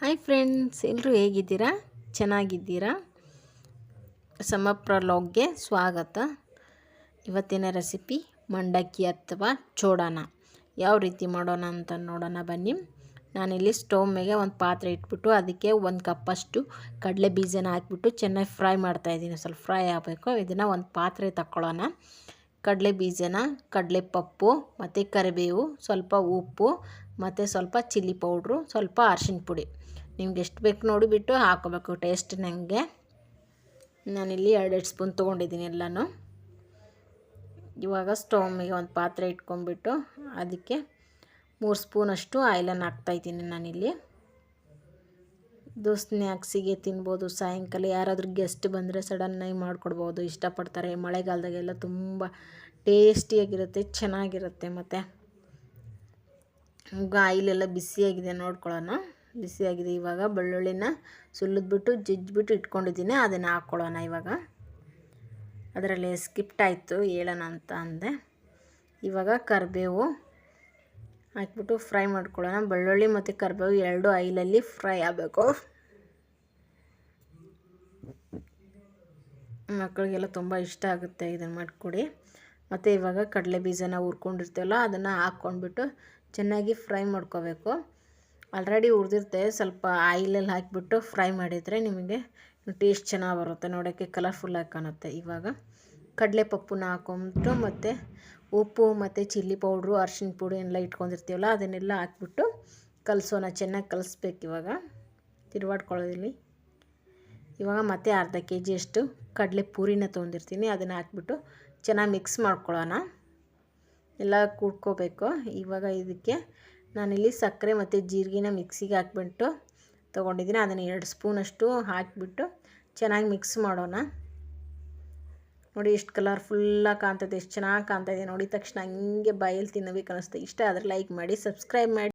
Hi friends ಎಲ್ಲರೂ ಹೇಗಿದ್ದೀರಾ? ಚೆನ್ನಾಗಿದ್ದೀರಾ? ಸಮಪ್ರಲಾಗ್ಗೆ ಸ್ವಾಗತ. ಇವತ್ತಿನ ರೆಸಿಪಿ ಮಂಡಕ್ಕಿ ಅಥವಾ ಚೋಡಾನ. ಯಾವ ರೀತಿ ಮಾಡೋಣ ಅಂತ ನೋಡೋಣ ಬನ್ನಿ. ನಾನಿಲ್ಲಿ ಸ್ಟವ್ ಮೇಲೆ ಒಂದು ಪಾತ್ರೆ ಇಟ್ಬಿಟ್ಟು ಅದಕ್ಕೆ ಒಂದು ಕಪ್ಪಷ್ಟು ಕಡಲೆ ಬೀಜನ ಹಾಕ್ಬಿಟ್ಟು ಚೆನ್ನಾಗಿ ಫ್ರೈ ಮಾಡ್ತಾಯಿದ್ದೀನಿ ಸ್ವಲ್ಪ ಫ್ರೈ ಆಗಬೇಕು. ಇದನ್ನು ಒಂದು ಪಾತ್ರೆ ತಗೊಳ್ಳೋಣ ಕಡಲೆ ಬೀಜನ, ಕಡಲೆ ಪಪ್ಪು ಮತ್ತು ಕರಿಬೇವು, ಸ್ವಲ್ಪ ಉಪ್ಪು ಮತ್ತು ಸ್ವಲ್ಪ ಚಿಲ್ಲಿ ಪೌಡ್ರು, ಸ್ವಲ್ಪ ಅರ್ಶಿಣ ಪುಡಿ. ನಿಮ್ಗೆ ಎಷ್ಟು ಬೇಕು ನೋಡಿಬಿಟ್ಟು ಹಾಕೋಬೇಕು ಟೇಸ್ಟ್ ನನಗೆ ನಾನಿಲ್ಲಿ ಎರಡೆರಡು ಸ್ಪೂನ್ ತೊಗೊಂಡಿದ್ದೀನಿ ಎಲ್ಲನೂ. ಇವಾಗ ಸ್ಟವ್ ಮೇಲೆ ಒಂದು ಪಾತ್ರೆ ಇಟ್ಕೊಂಡ್ಬಿಟ್ಟು ಅದಕ್ಕೆ ಮೂರು ಸ್ಪೂನಷ್ಟು ಆಯಿಲನ್ನು ಹಾಕ್ತಾಯಿದ್ದೀನಿ ನಾನಿಲ್ಲಿ. ಇದು ಸ್ನ್ಯಾಕ್ಸಿಗೆ ತಿನ್ಬೋದು, ಸಾಯಂಕಾಲ ಯಾರಾದರೂ ಗೆಸ್ಟ್ ಬಂದರೆ ಸಡನ್ನಾಗಿ ಮಾಡಿಕೊಡ್ಬೋದು, ಇಷ್ಟಪಡ್ತಾರೆ. ಮಳೆಗಾಲದಾಗೆಲ್ಲ ತುಂಬ ಟೇಸ್ಟಿಯಾಗಿರುತ್ತೆ ಚೆನ್ನಾಗಿರುತ್ತೆ ಮತ್ತು. ಈಗ ಆಯಿಲೆಲ್ಲ ಬಿಸಿಯಾಗಿದೆ ನೋಡ್ಕೊಳ್ಳೋಣ. ಬಿಸಿಯಾಗಿದೆ ಇವಾಗ. ಬೆಳ್ಳುಳ್ಳಿನ ಸುಲಿದ್ಬಿಟ್ಟು, ಜಜ್ಜಿಬಿಟ್ಟು ಇಟ್ಕೊಂಡಿದ್ದೀನಿ. ಅದನ್ನು ಹಾಕ್ಕೊಳ್ಳೋಣ ಇವಾಗ. ಅದರಲ್ಲಿ ಸ್ಕಿಪ್ಟ್ ಆಯಿತು, ಹೇಳೋಣ ಅಂತ ಅಂದೆ. ಇವಾಗ ಕರಿಬೇವು ಹಾಕ್ಬಿಟ್ಟು ಫ್ರೈ ಮಾಡ್ಕೊಳ್ಳೋಣ. ಬೆಳ್ಳುಳ್ಳಿ ಮತ್ತು ಕರಿಬೇವು ಎರಡು ಆಯಿಲಲ್ಲಿ ಫ್ರೈ ಆಗಬೇಕು. ಮಕ್ಕಳಿಗೆಲ್ಲ ತುಂಬ ಇಷ್ಟ ಆಗುತ್ತೆ ಇದನ್ನು ಮಾಡಿಕೊಡಿ. ಮತ್ತು ಇವಾಗ ಕಡಲೆ ಬೀಜನ ಹುರ್ಕೊಂಡಿರ್ತೀವಲ್ಲ, ಅದನ್ನು ಹಾಕ್ಕೊಂಡ್ಬಿಟ್ಟು ಚೆನ್ನಾಗಿ ಫ್ರೈ ಮಾಡ್ಕೋಬೇಕು. ಆಲ್ರೆಡಿ ಹುರಿದಿರುತ್ತೆ. ಸ್ವಲ್ಪ ಆಯಿಲಲ್ಲಿ ಹಾಕಿಬಿಟ್ಟು ಫ್ರೈ ಮಾಡಿದರೆ ನಿಮಗೆ ಟೇಸ್ಟ್ ಚೆನ್ನಾಗಿ ಬರುತ್ತೆ. ನೋಡೋಕ್ಕೆ ಕಲರ್ಫುಲ್ಲಾಗಿ ಕಾಣುತ್ತೆ ಇವಾಗ. ಕಡಲೆ ಪಪ್ಪುನ ಹಾಕೊಂಬಿಟ್ಟು ಮತ್ತು ಉಪ್ಪು ಮತ್ತು ಚಿಲ್ಲಿ ಪೌಡ್ರು ಅರ್ಶಿನ ಪುಡಿ ಎಲ್ಲ ಇಟ್ಕೊಂಡಿರ್ತೀವಲ್ಲ, ಅದನ್ನೆಲ್ಲ ಹಾಕ್ಬಿಟ್ಟು ಕಲಸೋಣ. ಚೆನ್ನಾಗಿ ಕಲಿಸ್ಬೇಕು ಇವಾಗ. ತಿರುವಾಡ್ಕೊಳ್ಳೋದಿಲ್ಲಿ. ಇವಾಗ ಮತ್ತೆ ಅರ್ಧ ಕೆ ಜಿಯಷ್ಟು ಕಡಲೆ ಪೂರಿನ ತೊಗೊಂಡಿರ್ತೀನಿ. ಅದನ್ನು ಹಾಕ್ಬಿಟ್ಟು ಚೆನ್ನಾಗಿ ಮಿಕ್ಸ್ ಮಾಡ್ಕೊಳ್ಳೋಣ. ಎಲ್ಲ ಕೂಡ್ಕೋಬೇಕು. ಇವಾಗ ಇದಕ್ಕೆ ನಾನಿಲ್ಲಿ ಸಕ್ಕರೆ ಮತ್ತು ಜೀರಿಗೆನ ಮಿಕ್ಸಿಗೆ ಹಾಕ್ಬಿಟ್ಟು ತೊಗೊಂಡಿದ್ದೀನಿ. ಅದನ್ನು ಎರಡು ಸ್ಪೂನಷ್ಟು ಹಾಕಿಬಿಟ್ಟು ಚೆನ್ನಾಗಿ ಮಿಕ್ಸ್ ಮಾಡೋಣ. ನೋಡಿ ಎಷ್ಟು ಕಲರ್ಫುಲ್ಲಾಗಿ ಕಾಣ್ತದೆ, ಎಷ್ಟು ಚೆನ್ನಾಗಿ ಕಾಣ್ತಾಯಿದೆ ನೋಡಿದ ತಕ್ಷಣ ಹಂಗೆ ಬಾಯಲ್ಲಿ ತಿನ್ನಬೇಕು ಅನ್ನಿಸ್ತು. ಇಷ್ಟ ಆದರೆ ಲೈಕ್ ಮಾಡಿ, ಸಬ್ಸ್ಕ್ರೈಬ್ ಮಾಡಿ.